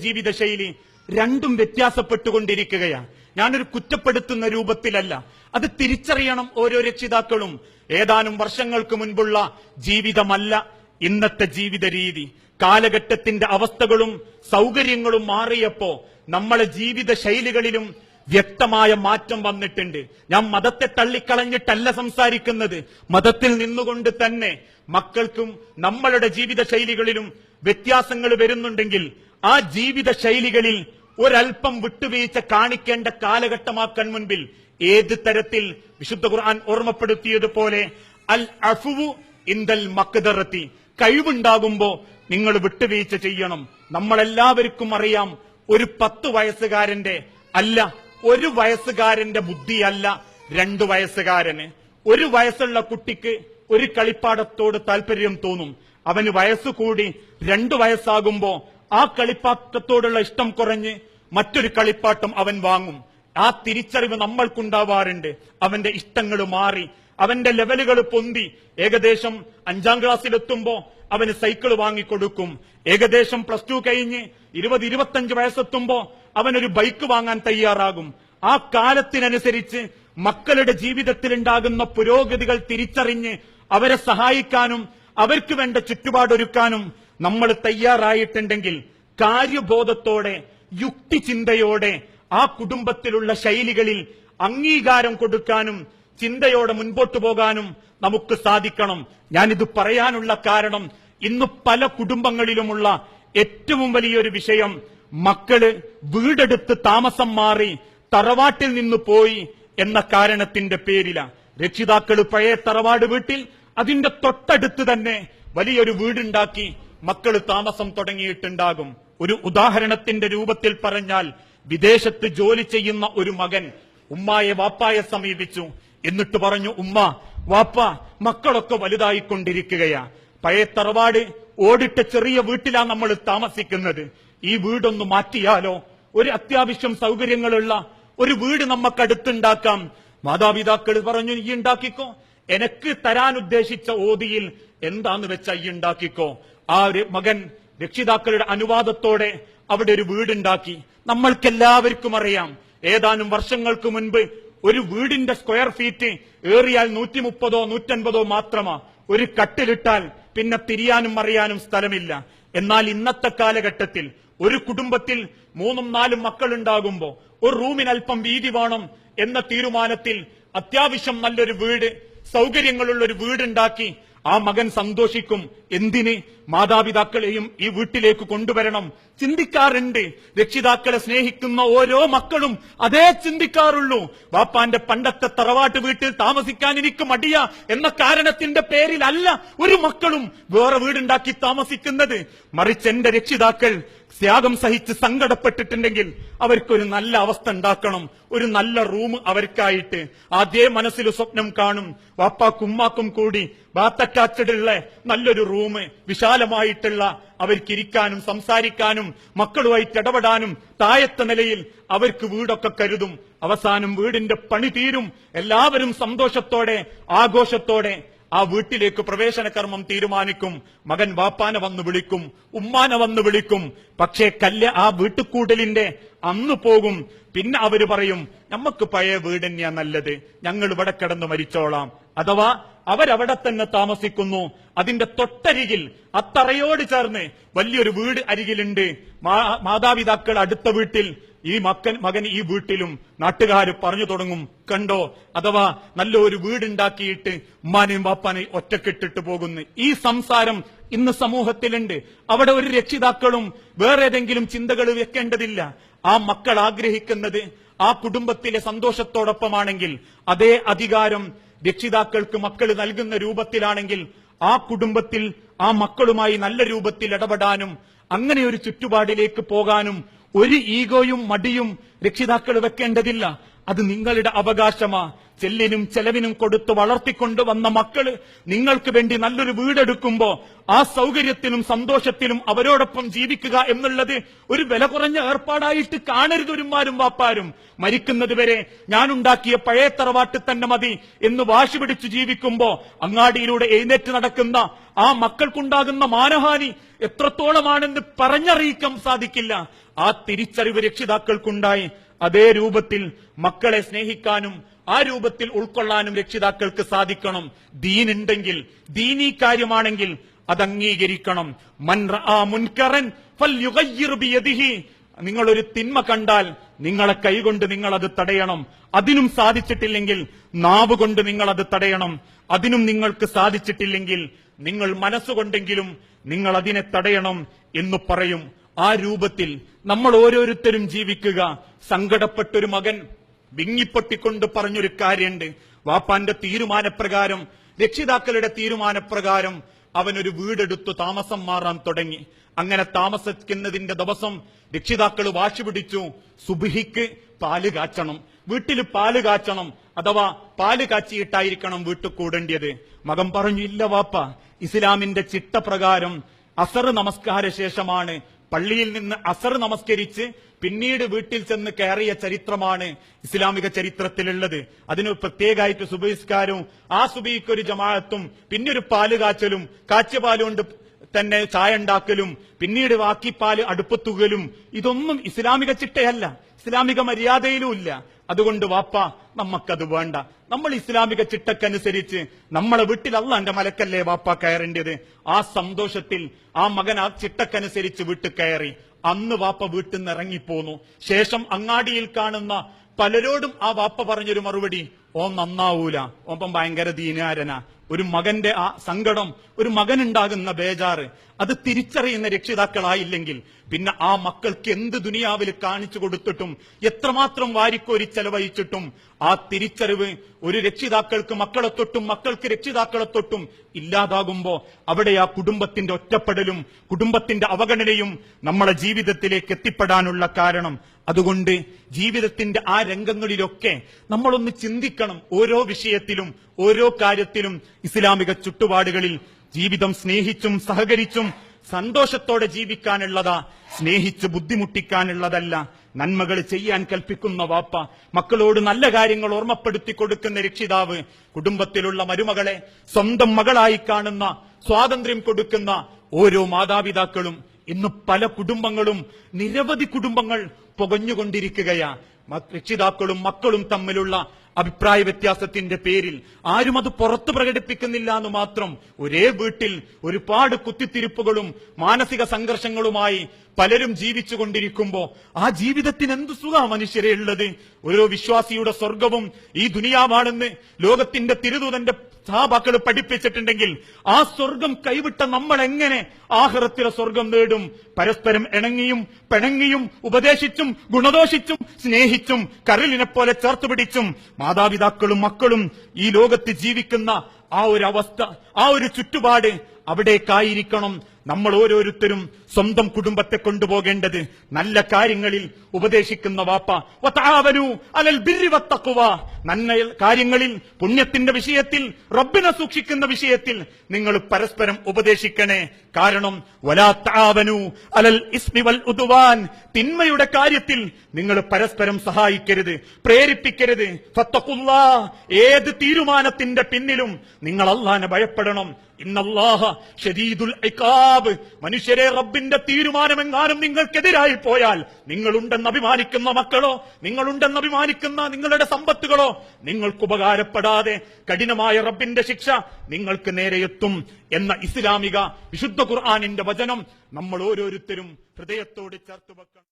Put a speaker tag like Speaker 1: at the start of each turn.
Speaker 1: ജീവിതശൈലി രണ്ടും വ്യത്യാസപ്പെട്ടുകൊണ്ടിരിക്കുകയാണ്. ഞാനൊരു കുറ്റപ്പെടുത്തുന്ന രൂപത്തിലല്ല. അത് തിരിച്ചറിയണം ഓരോ രക്ഷിതാക്കളും. ഏതാനും വർഷങ്ങൾക്ക് മുൻപുള്ള ജീവിതമല്ല ഇന്നത്തെ ജീവിത രീതി കാലഘട്ടത്തിന്റെ അവസ്ഥകളും സൗകര്യങ്ങളും മാറിയപ്പോ നമ്മളെ ജീവിത ശൈലികളിലും വ്യക്തമായ മാറ്റം വന്നിട്ടുണ്ട്. ഞാൻ മതത്തെ തള്ളിക്കളഞ്ഞിട്ടല്ല സംസാരിക്കുന്നത്. മതത്തിൽ നിന്നുകൊണ്ട് തന്നെ മക്കൾക്കും നമ്മളുടെ ജീവിത ശൈലികളിലും വ്യത്യാസങ്ങൾ വരുന്നുണ്ടെങ്കിൽ ആ ജീവിത ശൈലികളിൽ ഒരൽപ്പം വിട്ടുവീഴ്ച കാണിക്കേണ്ട കാലഘട്ടമാക്കാൻ മുൻപിൽ ഏത് തരത്തിൽ വിശുദ്ധ ഖുർആൻ ഓർമ്മപ്പെടുത്തിയതുപോലെ അൽ അഫുവു ഇന്ദൽ മക്കദറത്തി കഴിവുണ്ടാകുമ്പോ നിങ്ങൾ വിട്ടുവീഴ്ച ചെയ്യണം. നമ്മളെല്ലാവർക്കും അറിയാം ഒരു പത്ത് വയസ്സുകാരന്റെ അല്ല ഒരു വയസ്സുകാരന്റെ ബുദ്ധിയല്ല രണ്ടു വയസ്സുകാരന്. ഒരു വയസ്സുള്ള കുട്ടിക്ക് ഒരു കളിപ്പാടത്തോട് താല്പര്യം തോന്നും. അവന് വയസ്സ് കൂടി രണ്ടു വയസ്സാകുമ്പോ ആ കളിപ്പാട്ടത്തോടുള്ള ഇഷ്ടം കുറഞ്ഞ് മറ്റൊരു കളിപ്പാട്ടം അവൻ വാങ്ങും. ആ തിരിച്ചറിവ് നമ്മൾക്കുണ്ടാവാറുണ്ട്. അവന്റെ ഇഷ്ടങ്ങൾ മാറി അവന്റെ ലെവലുകൾ പൊന്തി. ഏകദേശം അഞ്ചാം ക്ലാസ്സിലെത്തുമ്പോ അവന് സൈക്കിൾ വാങ്ങിക്കൊടുക്കും. ഏകദേശം പ്ലസ് ടു കഴിഞ്ഞ് ഇരുപത് ഇരുപത്തഞ്ച് വയസ്സെത്തുമ്പോ അവനൊരു ബൈക്ക് വാങ്ങാൻ തയ്യാറാകും. ആ കാലത്തിനനുസരിച്ച് മക്കളുടെ ജീവിതത്തിൽ ഉണ്ടാകുന്ന പുരോഗതികൾ തിരിച്ചറിഞ്ഞ് അവരെ സഹായിക്കാനും അവർക്ക് വേണ്ട ചുറ്റുപാടൊരുക്കാനും നമ്മൾ തയ്യാറായിട്ടുണ്ടെങ്കിൽ കാര്യബോധത്തോടെ യുക്തിചിന്തയോടെ ആ കുടുംബത്തിലുള്ള ശൈലികളിൽ അംഗീകാരം കൊടുക്കാനും ചിന്തയോടെ മുൻപോട്ടു പോകാനും നമുക്ക് സാധിക്കണം. ഞാനിത് പറയാനുള്ള കാരണം ഇന്ന് പല കുടുംബങ്ങളിലുമുള്ള ഏറ്റവും വലിയൊരു വിഷയം മക്കൾ വീടെടുത്ത് താമസം മാറി തറവാട്ടിൽ നിന്ന് പോയി എന്ന കാരണത്തിന്റെ പേരില. രക്ഷിതാക്കൾ പഴയ തറവാട് വീട്ടിൽ അതിന്റെ തൊട്ടടുത്ത് തന്നെ വലിയൊരു വീടുണ്ടാക്കി മക്കൾ താമസം തുടങ്ങിയിട്ടുണ്ടാകും. ഒരു ഉദാഹരണത്തിന്റെ രൂപത്തിൽ പറഞ്ഞാൽ വിദേശത്ത് ജോലി ചെയ്യുന്ന ഒരു മകൻ ഉമ്മായെ വാപ്പായെ സമീപിച്ചു. എന്നിട്ട് പറഞ്ഞു ഉമ്മ വാപ്പ മക്കളൊക്കെ വലുതായിക്കൊണ്ടിരിക്കുകയാ. പഴയ തറവാട് ഓടിട്ട ചെറിയ വീട്ടിലാ നമ്മൾ താമസിക്കുന്നത്. ഈ വീടൊന്ന് മാറ്റിയാലോ? ഒരു അത്യാവശ്യം സൗകര്യങ്ങളുള്ള ഒരു വീട് നമുക്ക് അടുത്തുണ്ടാക്കാം. മാതാപിതാക്കൾ പറഞ്ഞു ഈ ഉണ്ടാക്കിക്കോ. എനക്ക് തരാൻ ഉദ്ദേശിച്ച ഓതിയിൽ എന്താന്ന് വെച്ച ഈ ഉണ്ടാക്കിക്കോ. ആ മകൻ രക്ഷിതാക്കളുടെ അനുവാദത്തോടെ അവിടെ ഒരു വീടുണ്ടാക്കി. നമ്മൾക്കെല്ലാവർക്കും അറിയാം. ഏതാനും വർഷങ്ങൾക്ക് മുൻപ് ഒരു വീടിന്റെ സ്ക്വയർ ഫീറ്റ് ഏറിയാൽ നൂറ്റി മുപ്പതോ നൂറ്റൻപതോ മാത്രമാ. ഒരു കട്ടിലിട്ടാൽ പിന്നെ തിരിയാനും അറിയാനും സ്ഥലമില്ല. എന്നാൽ ഇന്നത്തെ കാലഘട്ടത്തിൽ ഒരു കുടുംബത്തിൽ മൂന്നും നാലും മക്കളുണ്ടാകുമ്പോൾ ഒരു റൂമിന് അല്പം വീതി വേണം എന്ന തീരുമാനത്തിൽ അത്യാവശ്യം നല്ലൊരു വീട് സൗകര്യങ്ങളുള്ള ഒരു വീടുണ്ടാക്കി ആ മകൻ സന്തോഷിക്കും. എന്തിന്? മാതാപിതാക്കളെയും ഈ വീട്ടിലേക്ക് കൊണ്ടുവരണം. ചിന്തിക്കാറുണ്ട്. രക്ഷിതാക്കളെ സ്നേഹിക്കുന്ന ഓരോ മക്കളും അതേ ചിന്തിക്കാറുള്ളൂ. വാപ്പാന്റെ പണ്ടത്തെ തറവാട്ട് വീട്ടിൽ താമസിക്കാൻ എനിക്ക് മടിയ എന്ന കാരണത്തിന്റെ പേരിലല്ല ഒരു മക്കളും വേറെ വീടുണ്ടാക്കി താമസിക്കുന്നത്. മറിച്ച് എന്റെ രക്ഷിതാക്കൾ ത്യാഗം സഹിച്ച് സങ്കടപ്പെട്ടിട്ടുണ്ടെങ്കിൽ അവർക്കൊരു നല്ല അവസ്ഥ ഉണ്ടാക്കണം. ഒരു നല്ല റൂം അവർക്കായിട്ട്. അതേ മനസ്സിൽ സ്വപ്നം കാണും. വാപ്പാക്കും ഉമ്മാക്കും കൂടി ബാത്ത് നല്ലൊരു റൂം വിശാലമായിട്ടുള്ള അവർക്ക് ഇരിക്കാനും സംസാരിക്കാനും മക്കളുമായിട്ട് ഇടപെടാനും താഴത്തെ നിലയിൽ അവർക്ക് വീടൊക്കെ കരുതും. അവസാനം വീടിന്റെ പണി തീരും. എല്ലാവരും സന്തോഷത്തോടെ ആഘോഷത്തോടെ ആ വീട്ടിലേക്ക് പ്രവേശന കർമ്മം തീരുമാനിക്കും. മകൻ വാപ്പാനെ വന്ന് വിളിക്കും ഉമ്മാനെ വന്ന് വിളിക്കും. പക്ഷേ കല്യ ആ വീട്ടുകൂടലിന്റെ അന്ന് പോകും. പിന്നെ അവർ പറയും നമുക്ക് പഴയ വീട് തന്നെയാ നല്ലത്. ഞങ്ങൾ ഇവിടെ കിടന്ന് മരിച്ചോളാം. അഥവാ അവരവിടെ തന്നെ താമസിക്കുന്നു അതിന്റെ തൊട്ടരികിൽ അത്തറയോട് ചേർന്ന് വലിയൊരു വീട് അരികിലുണ്ട്. മാതാപിതാക്കൾ അടുത്ത വീട്ടിൽ ഈ മക്കൻ മകൻ ഈ വീട്ടിലും നാട്ടുകാർ പറഞ്ഞു തുടങ്ങും കണ്ടോ അഥവാ നല്ലൊരു വീടുണ്ടാക്കിയിട്ട് ഉമ്മാനെയും വാപ്പാനെയും ഒറ്റക്കെട്ടിട്ട് പോകുന്നു. ഈ സംസാരം ഇന്ന് സമൂഹത്തിലുണ്ട്. അവിടെ ഒരു രക്ഷിതാക്കളും വേറെ ഏതെങ്കിലും ചിന്തകൾ വെക്കേണ്ടതില്ല. ആ മക്കൾ ആഗ്രഹിക്കുന്നത് ആ കുടുംബത്തിലെ സന്തോഷത്തോടൊപ്പമാണെങ്കിൽ അതേ അധികാരം രക്ഷിതാക്കൾക്ക് മക്കൾ നൽകുന്ന രൂപത്തിലാണെങ്കിൽ ആ കുടുംബത്തിൽ ആ മക്കളുമായി നല്ല രൂപത്തിൽ ഇടപെടാനും അങ്ങനെ ഒരു ചുറ്റുപാടിലേക്ക് പോകാനും ഒരു ഈഗോയും മടിയും രക്ഷിതാക്കൾ വെക്കേണ്ടതില്ല. അത് നിങ്ങളുടെ അവകാശമാ. ചെല്ലിനും ചെലവിനും കൊടുത്ത് വളർത്തിക്കൊണ്ട് വന്ന മക്കൾ നിങ്ങൾക്ക് വേണ്ടി നല്ലൊരു വീടെടുക്കുമ്പോ ആ സൗകര്യത്തിലും സന്തോഷത്തിലും അവരോടൊപ്പം ജീവിക്കുക എന്നുള്ളത് ഒരു വില കുറഞ്ഞ ഏർപ്പാടായിട്ട് കാണരുത് ഒരുമാരും വാപ്പാരും. മരിക്കുന്നത് വരെ ഞാനുണ്ടാക്കിയ പഴയ തറവാട്ട് തന്നെ മതി എന്ന് വാശി പിടിച്ചു ജീവിക്കുമ്പോ അങ്ങാടിയിലൂടെ എഴുന്നേറ്റ് നടക്കുന്ന ആ മക്കൾക്കുണ്ടാകുന്ന മാനഹാനി എത്രത്തോളമാണെന്ന് പറഞ്ഞറിയിക്കാൻ സാധിക്കില്ല. ആ തിരിച്ചറിവ് രക്ഷിതാക്കൾക്കുണ്ടായി. അതേ രൂപത്തിൽ മക്കളെ സ്നേഹിക്കാനും ആ രൂപത്തിൽ ഉൾക്കൊള്ളാനും രക്ഷിതാക്കൾക്ക് സാധിക്കണം. ദീനുണ്ടെങ്കിൽ ദീനീ കാര്യമാണെങ്കിൽ അത് അംഗീകരിക്കണം മുൻകറൻ നിങ്ങൾ ഒരു തിന്മ കണ്ടാൽ നിങ്ങളെ കൈകൊണ്ട് നിങ്ങൾ അത് തടയണം. അതിനും സാധിച്ചിട്ടില്ലെങ്കിൽ നാവ് കൊണ്ട് നിങ്ങൾ അത് തടയണം. അതിനും നിങ്ങൾക്ക് സാധിച്ചിട്ടില്ലെങ്കിൽ നിങ്ങൾ മനസ്സുകൊണ്ടെങ്കിലും നിങ്ങൾ അതിനെ തടയണം എന്ന് പറയും. ആ രൂപത്തിൽ നമ്മൾ ഓരോരുത്തരും ജീവിക്കുക. സങ്കടപ്പെട്ടൊരു മകൻ വിങ്ങിപ്പൊട്ടിക്കൊണ്ട് പറഞ്ഞൊരു കാര്യമുണ്ട് വാപ്പാന്റെ തീരുമാനപ്രകാരം രക്ഷിതാക്കളുടെ തീരുമാനപ്രകാരം അവനൊരു വീടെടുത്തു താമസം മാറാൻ തുടങ്ങി. അങ്ങനെ താമസിക്കുന്നതിന്റെ ദിവസം രക്ഷിതാക്കൾ വാശി പിടിച്ചു. സുബിഹിക്ക് പാൽ കാച്ചണം. വീട്ടിൽ പാൽ കാച്ചണം അഥവാ പാൽ കാച്ചിയിട്ടായിരിക്കണം വീട്ടിൽ കൂടേണ്ടത്. മകൻ പറഞ്ഞു ഇല്ല വാപ്പ ഇസ്ലാമിന്റെ ചിട്ടപ്രകാരം അസർ നമസ്കാര ശേഷമാണ് പള്ളിയിൽ നിന്ന് അസർ നമസ്കരിച്ച് പിന്നീട് വീട്ടിൽ ചെന്ന് കയറിയ ചരിത്രമാണ് ഇസ്ലാമിക ചരിത്രത്തിലുള്ളത്. അതിന് പ്രത്യേകമായിട്ട് സുബഹിസ്കാരവും ആ സുബിക്കൊരു ജമാഅത്തും പിന്നെ ഒരു പാൽ കാച്ചലും കാച്ചിയ പാലുകൊണ്ട് തന്നെ ചായ ഉണ്ടാക്കലും പിന്നീട് വാക്കിപ്പാൽ അടുപ്പത്തുകലും ഇതൊന്നും ഇസ്ലാമിക ചിട്ടയല്ല. ഇസ്ലാമിക മര്യാദയിലും ഇല്ല. അതുകൊണ്ട് വാപ്പ നമ്മക്കത് വേണ്ട. നമ്മൾ ഇസ്ലാമിക ചിട്ടക്കനുസരിച്ച് നമ്മളെ വീട്ടിൽ അള്ളാന്റെ മലക്കല്ലേ വാപ്പ കയറേണ്ടത്? ആ സന്തോഷത്തിൽ ആ മകൻ ആ ചിട്ടക്കനുസരിച്ച് വീട്ടിൽ കയറി. അന്ന് വാപ്പ വീട്ടിൽ നിന്ന് ഇറങ്ങിപ്പോന്നു. ശേഷം അങ്ങാടിയിൽ കാണുന്ന പലരോടും ആ വാപ്പ പറഞ്ഞൊരു മറുപടി ഓ നന്നാവൂല. ഓപ്പം ഭയങ്കര ദീനാരന ഒരു മകന്റെ ആ സങ്കടം ഒരു മകനുണ്ടാകുന്ന ബേജാറ് അത് തിരിച്ചറിയുന്ന രക്ഷിതാക്കളായില്ലെങ്കിൽ പിന്നെ ആ മക്കൾക്ക് എന്ത് ദുനിയാവിൽ കാണിച്ചു കൊടുത്തിട്ടും എത്രമാത്രം വാരിക്കോരി ചെലവഴിച്ചിട്ടും ആ തിരിച്ചറിവ് ഒരു രക്ഷിതാക്കൾക്ക് മക്കളെ തൊട്ടും മക്കൾക്ക് രക്ഷിതാക്കളെ തൊട്ടും ഇല്ലാതാകുമ്പോ അവിടെ ആ കുടുംബത്തിന്റെ ഒറ്റപ്പെടലും കുടുംബത്തിന്റെ അവഗണനയും നമ്മളെ ജീവിതത്തിലേക്ക് എത്തിപ്പെടാനുള്ള കാരണം അതുകൊണ്ട് ജീവിതത്തിന്റെ ആ രംഗങ്ങളിലൊക്കെ നമ്മളൊന്ന് ചിന്തിക്കണം ഓരോ വിഷയത്തിലും ഓരോ കാര്യത്തിലും. ഇസ്ലാമിക ചുറ്റുപാടുകളിൽ ജീവിതം സ്നേഹിച്ചും സഹകരിച്ചും സന്തോഷത്തോടെ ജീവിക്കാനുള്ളതാ സ്നേഹിച്ച് ബുദ്ധിമുട്ടിക്കാനുള്ളതല്ല. നന്മകൾ ചെയ്യാൻ കൽപ്പിക്കുന്ന വാപ്പ മക്കളോട് നല്ല കാര്യങ്ങൾ ഓർമ്മപ്പെടുത്തി കൊടുക്കുന്ന രക്ഷിതാവ് കുടുംബത്തിലുള്ള മരുമകളെ സ്വന്തം മകളായി കാണുന്ന സ്വാതന്ത്ര്യം കൊടുക്കുന്ന ഓരോ മാതാപിതാക്കളും ഇന്ന് പല കുടുംബങ്ങളും നിരവധി കുടുംബങ്ങൾ പുകഞ്ഞുകൊണ്ടിരിക്കുകയാണ് രക്ഷിതാക്കളും മക്കളും തമ്മിലുള്ള അഭിപ്രായ വ്യത്യാസത്തിന്റെ പേരിൽ ആരും അത് പുറത്തു പ്രകടിപ്പിക്കുന്നില്ല എന്ന് മാത്രം ഒരേ വീട്ടിൽ ഒരുപാട് കുത്തിത്തിരിപ്പുകളും മാനസിക സംഘർഷങ്ങളുമായി പലരും ജീവിച്ചു കൊണ്ടിരിക്കുമ്പോ ആ ജീവിതത്തിന് എന്ത് സുഖ മനുഷ്യരെ ഉള്ളത്? ഓരോ വിശ്വാസിയുടെ സ്വർഗവും ഈ ദുനിയാവാണെന്ന് ലോകത്തിന്റെ തിരുദൂതന്റെ സഹാബാക്കൾ പഠിപ്പിച്ചിട്ടുണ്ടെങ്കിൽ ആ സ്വർഗം കൈവിട്ട നമ്മൾ എങ്ങനെ ആഹ്റത്തിലെ സ്വർഗം നേടും? പരസ്പരം ഇണങ്ങിയും പിണങ്ങിയും ഉപദേശിച്ചും ഗുണദോഷിച്ചും സ്നേഹിച്ചും കരലിനെ പോലെ ചേർത്ത് പിടിച്ചും മാതാപിതാക്കളും മക്കളും ഈ ലോകത്ത് ജീവിക്കുന്ന ആ ഒരു അവസ്ഥ ആ ഒരു ചുറ്റുപാട് അവിടേക്കായിരിക്കണം. നമ്മൾ ഓരോരുത്തരും സ്വന്തം കുടുംബത്തെ കൊണ്ടുപോകേണ്ടത് നല്ല കാര്യങ്ങളിൽ ഉപദേശിക്കുന്ന വാപ്പ. അലൽ ബിർരി വത്തഖ്വ. നന്മ കാര്യങ്ങളിൽ പുണ്യത്തിന്റെ വിഷയത്തിൽ റബ്ബിനെ സൂക്ഷിക്കുന്ന വിഷയത്തിൽ നിങ്ങൾ പരസ്പരം ഉപദേശിക്കണേ. കാരണം വലാത്താവനു അലൽ ഇസ്മി വൽ ഉദ്വാൻ. തിന്മയുടെ കാര്യത്തിൽ നിങ്ങൾ പരസ്പരം സഹായിക്കരുത് പ്രേരിപ്പിക്കരുത്. ഏത് തീരുമാനത്തിന്റെ പിന്നിലും നിങ്ങൾ അള്ളാനെ ഭയപ്പെടണം. മനുഷ്യരെ റബ്ബിന്റെ തീരുമാനമെങ്ങാനും നിങ്ങൾക്കെതിരായി പോയാൽ നിങ്ങളുണ്ടെന്ന് അഭിമാനിക്കുന്ന മക്കളോ നിങ്ങളുണ്ടെന്ന് അഭിമാനിക്കുന്ന നിങ്ങളുടെ സമ്പത്തുകളോ നിങ്ങൾക്ക് ഉപകാരപ്പെടാതെ കഠിനമായ റബ്ബിന്റെ ശിക്ഷ നിങ്ങൾക്ക് നേരെയെത്തും എന്ന ഇസ്ലാമിക വിശുദ്ധ ഖുർആാനിന്റെ വചനം നമ്മൾ ഓരോരുത്തരും ഹൃദയത്തോട് ചേർത്ത് വെക്കണം.